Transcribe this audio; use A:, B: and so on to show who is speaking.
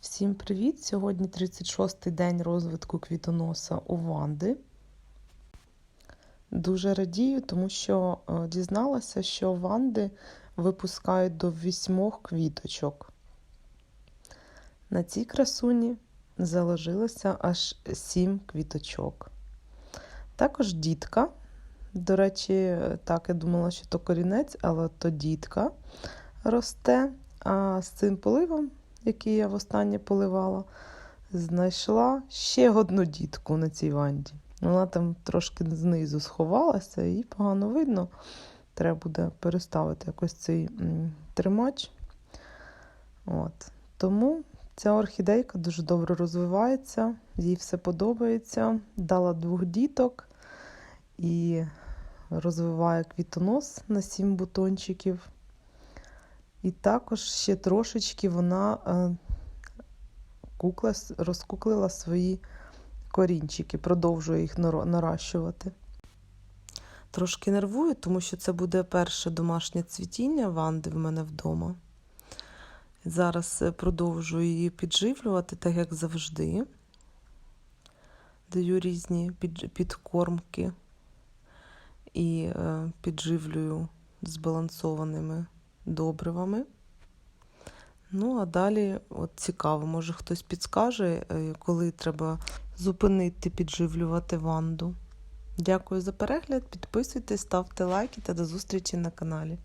A: Всім привіт! Сьогодні 36-й день розвитку квітоноса у Ванди. Дуже радію, тому що е, дізналася, що Ванди випускають до вісьмох квіточок. На цій красуні заложилося аж сім квіточок. Також дітка. До речі, так, я думала, що то корінець, але то дітка росте. А з цим поливом який я востаннє поливала, знайшла ще одну дітку на цій ванді. Вона там трошки знизу сховалася і погано видно. Треба буде переставити якось цей тримач. От. Тому ця орхідейка дуже добре розвивається, їй все подобається. Дала двох діток і розвиває квітонос на сім бутончиків. І також ще трошечки вона е, кукла, розкуклила свої корінчики, продовжує їх наращувати. Трошки нервую, тому що це буде перше домашнє цвітіння ванди в мене вдома. Зараз продовжую її підживлювати, так як завжди. Даю різні підкормки і е, підживлюю збалансованими добривами. Ну, а далі, от цікаво, може хтось підскаже, коли треба зупинити, підживлювати ванду. Дякую за перегляд, підписуйтесь, ставте лайки та до зустрічі на каналі.